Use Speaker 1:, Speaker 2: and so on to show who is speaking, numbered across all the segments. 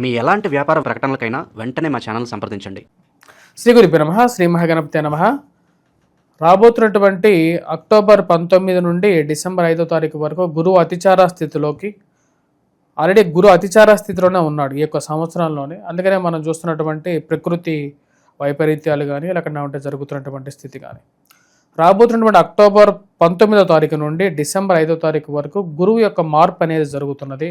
Speaker 1: మీ ఎలాంటి వ్యాపార ప్రకటనలకైనా వెంటనే మా ఛానల్ సంప్రదించండి.
Speaker 2: శ్రీ గురి నమ శ్రీ మహాగణపతి నమ. రాబోతున్నటువంటి అక్టోబర్ పంతొమ్మిది నుండి డిసెంబర్ ఐదో తారీఖు వరకు గురువు అతిచార స్థితిలోకి ఆల్రెడీ గురు అతిచార స్థితిలోనే ఉన్నాడు ఈ యొక్క సంవత్సరంలోనే అందుకనే మనం చూస్తున్నటువంటి ప్రకృతి వైపరీత్యాలు కానీ లేకుండా ఉంటే జరుగుతున్నటువంటి స్థితి కానీ రాబోతున్నటువంటి అక్టోబర్ పంతొమ్మిదో తారీఖు నుండి డిసెంబర్ ఐదో తారీఖు వరకు గురువు యొక్క మార్పు అనేది జరుగుతున్నది.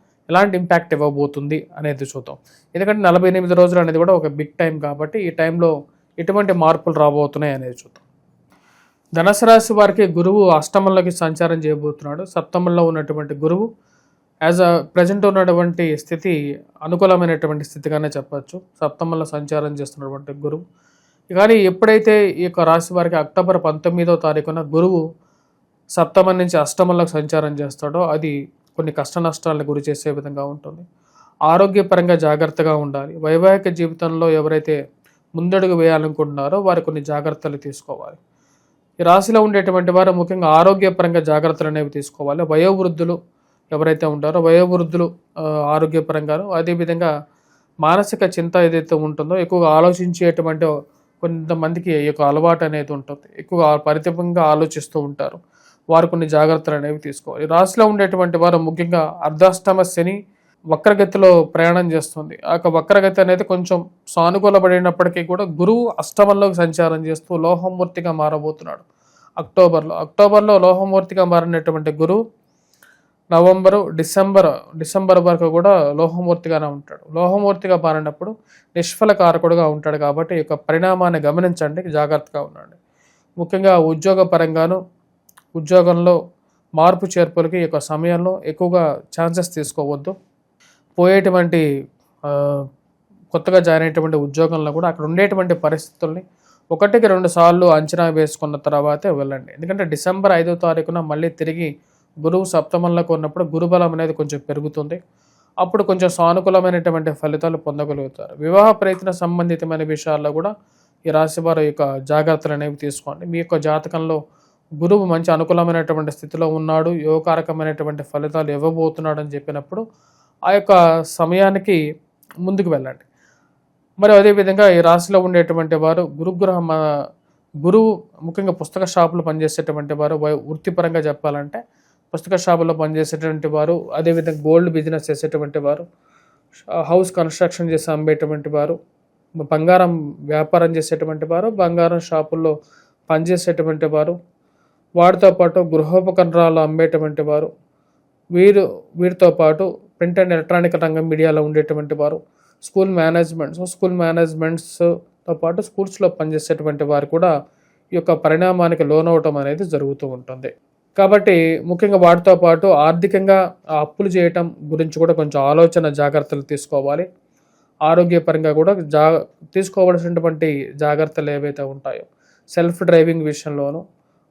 Speaker 2: ఎలాంటి ఇంపాక్ట్ ఇవ్వబోతుంది అనేది చూద్దాం. ఎందుకంటే నలభై ఎనిమిది రోజులు అనేది కూడా ఒక బిగ్ టైం కాబట్టి ఈ టైంలో ఎటువంటి మార్పులు రాబోతున్నాయి అనేది చూద్దాం. ధనుసు రాశి వారికి గురువు అష్టమంలోకి సంచారం చేయబోతున్నాడు. సప్తమంలో ఉన్నటువంటి గురువు యాజ్ అ ప్రజెంట్ ఉన్నటువంటి స్థితి అనుకూలమైనటువంటి స్థితిగానే చెప్పచ్చు. సప్తమంలో సంచారం చేస్తున్నటువంటి గురువు. కానీ ఎప్పుడైతే ఈ యొక్క రాశి వారికి అక్టోబర్ పంతొమ్మిదో తారీఖున గురువు సప్తమం నుంచి అష్టమంలోకి సంచారం చేస్తాడో అది కొన్ని కష్ట నష్టాలను గురి చేసే విధంగా ఉంటుంది. ఆరోగ్యపరంగా జాగ్రత్తగా ఉండాలి. వైవాహిక జీవితంలో ఎవరైతే ముందడుగు వేయాలనుకుంటున్నారో వారు కొన్ని జాగ్రత్తలు తీసుకోవాలి. ఈ రాశిలో ఉండేటువంటి వారు ముఖ్యంగా ఆరోగ్యపరంగా జాగ్రత్తలు అనేవి తీసుకోవాలి. వయోవృద్ధులు ఎవరైతే ఉంటారో వయోవృద్ధులు ఆరోగ్యపరంగాను అదేవిధంగా మానసిక చింత ఏదైతే ఉంటుందో ఎక్కువగా ఆలోచించేటువంటి కొంతమందికి ఈ యొక్క అలవాటు అనేది ఉంటుంది. ఎక్కువగా పరితిపంగా ఆలోచిస్తూ ఉంటారు. వారు కొన్ని జాగ్రత్తలు అనేవి తీసుకోవాలి. ఈ రాశిలో ఉండేటువంటి వారు ముఖ్యంగా అర్ధాష్టమ శని వక్రగతిలో ప్రయాణం చేస్తుంది. ఆ యొక్క వక్రగతి అనేది కొంచెం సానుకూలపడినప్పటికీ కూడా గురువు అష్టమంలోకి సంచారం చేస్తూ లోహమూర్తిగా మారబోతున్నాడు. అక్టోబర్లో అక్టోబర్లో లోహమూర్తిగా మారినటువంటి గురువు నవంబరు డిసెంబర్ డిసెంబర్ వరకు కూడా లోహమూర్తిగానే ఉంటాడు. లోహమూర్తిగా మారినప్పుడు నిష్ఫల కారకుడుగా ఉంటాడు కాబట్టి ఈ యొక్క పరిణామాన్ని గమనించండి జాగ్రత్తగా ఉండండి. ముఖ్యంగా ఉద్యోగ పరంగాను ఉద్యోగంలో మార్పు చేర్పులకి ఈ యొక్క సమయంలో ఎక్కువగా ఛాన్సెస్ తీసుకోవద్దు. పోయేటువంటి కొత్తగా జాయిన్ అయ్యేటువంటి ఉద్యోగంలో కూడా అక్కడ ఉండేటువంటి పరిస్థితుల్ని ఒకటికి రెండు సార్లు అంచనా వేసుకున్న తర్వాతే వెళ్ళండి. ఎందుకంటే డిసెంబర్ ఐదో తారీఖున మళ్ళీ తిరిగి గురువు సప్తమంలోకి ఉన్నప్పుడు గురుబలం అనేది కొంచెం పెరుగుతుంది. అప్పుడు కొంచెం సానుకూలమైనటువంటి ఫలితాలు పొందగలుగుతారు. వివాహ ప్రయత్న సంబంధితమైన విషయాల్లో కూడా ఈ రాశి వారి యొక్క జాగ్రత్తలు అనేవి తీసుకోండి. మీ యొక్క జాతకంలో గురువు మంచి అనుకూలమైనటువంటి స్థితిలో ఉన్నాడు యోగకారకమైనటువంటి ఫలితాలు ఇవ్వబోతున్నాడు అని చెప్పినప్పుడు ఆ యొక్క సమయానికి ముందుకు వెళ్ళండి. మరి అదేవిధంగా ఈ రాశిలో ఉండేటువంటి వారు గురుగ్రహం గురువు ముఖ్యంగా పుస్తక షాపులు పనిచేసేటువంటి వారు వై- వృత్తిపరంగా చెప్పాలంటే పుస్తక షాపులో పనిచేసేటువంటి వారు అదేవిధంగా గోల్డ్ బిజినెస్ చేసేటువంటి వారు హౌస్ కన్స్ట్రక్షన్ చేసి అమ్మేటువంటి వారు బంగారం వ్యాపారం చేసేటువంటి వారు బంగారం షాపుల్లో పనిచేసేటువంటి వారు వాటితో పాటు గృహోపకరణాలు అమ్మేటువంటి వారు వీరు వీరితో పాటు ప్రింట్ అండ్ ఎలక్ట్రానిక్ రంగం మీడియాలో ఉండేటువంటి వారు స్కూల్ మేనేజ్మెంట్స్ స్కూల్ మేనేజ్మెంట్స్తో పాటు స్కూల్స్లో పనిచేసేటువంటి వారు కూడా ఈ యొక్క పరిణామానికి లోనవటం అనేది జరుగుతూ ఉంటుంది. కాబట్టి ముఖ్యంగా వాటితో పాటు ఆర్థికంగా అప్పులు చేయటం గురించి కూడా కొంచెం ఆలోచన జాగ్రత్తలు తీసుకోవాలి. ఆరోగ్యపరంగా కూడా జా తీసుకోవాల్సినటువంటి జాగ్రత్తలు ఏవైతే ఉంటాయో సెల్ఫ్ డ్రైవింగ్ విషయంలోనూ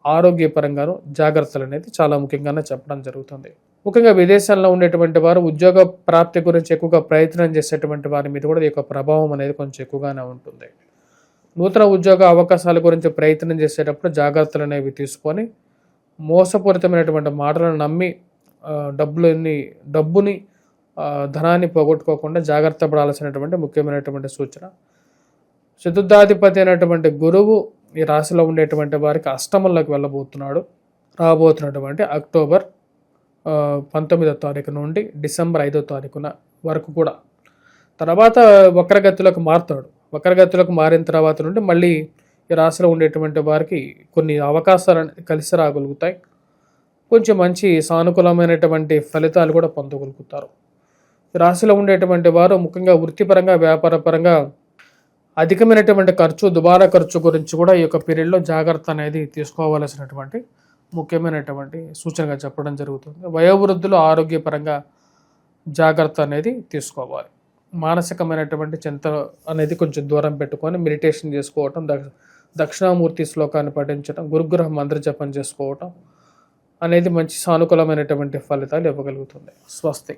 Speaker 2: ఆరోగ్యపరంగాను జాగ్రత్తలు అనేది చాలా ముఖ్యంగానే చెప్పడం జరుగుతుంది. ముఖ్యంగా విదేశాల్లో ఉండేటువంటి వారు ఉద్యోగ ప్రాప్తి గురించి ఎక్కువగా ప్రయత్నం చేసేటువంటి వారి మీద కూడా ఈ యొక్క ప్రభావం అనేది కొంచెం ఎక్కువగానే ఉంటుంది. నూతన ఉద్యోగ అవకాశాల గురించి ప్రయత్నం చేసేటప్పుడు జాగ్రత్తలు అనేవి తీసుకొని మోసపూరితమైనటువంటి మాటలను నమ్మి డబ్బులని డబ్బుని ధనాన్ని పోగొట్టుకోకుండా జాగ్రత్త పడాల్సినటువంటి ముఖ్యమైనటువంటి సూచన. చతుర్థాధిపతి అయినటువంటి గురువు ఈ రాశిలో ఉండేటువంటి వారికి అష్టమంలోకి వెళ్ళబోతున్నాడు. రాబోతున్నటువంటి అక్టోబర్ పంతొమ్మిదో తారీఖు నుండి డిసెంబర్ ఐదో తారీఖున వరకు కూడా. తర్వాత వక్రగతిలోకి మారుతాడు. వక్రగతిలోకి మారిన తర్వాత నుండి మళ్ళీ ఈ రాశిలో ఉండేటువంటి వారికి కొన్ని అవకాశాలు కలిసి రాగలుగుతాయి. కొంచెం మంచి సానుకూలమైనటువంటి ఫలితాలు కూడా పొందగలుగుతారు. ఈ రాశిలో ఉండేటువంటి వారు ముఖ్యంగా వృత్తిపరంగా వ్యాపారపరంగా అధికమైనటువంటి ఖర్చు దుబారా ఖర్చు గురించి కూడా ఈ యొక్క పీరియడ్లో జాగ్రత్త అనేది తీసుకోవాల్సినటువంటి ముఖ్యమైనటువంటి సూచనగా చెప్పడం జరుగుతుంది. వయోవృద్ధులు ఆరోగ్యపరంగా జాగ్రత్త అనేది తీసుకోవాలి. మానసికమైనటువంటి చింత అనేది కొంచెం దూరం పెట్టుకొని మెడిటేషన్ చేసుకోవటం దక్ష దక్షిణామూర్తి శ్లోకాన్ని పఠించడం గురుగ్రహ మంత్ర జపం చేసుకోవటం అనేది మంచి సానుకూలమైనటువంటి ఫలితాలు ఇవ్వగలుగుతుంది. స్వస్తి.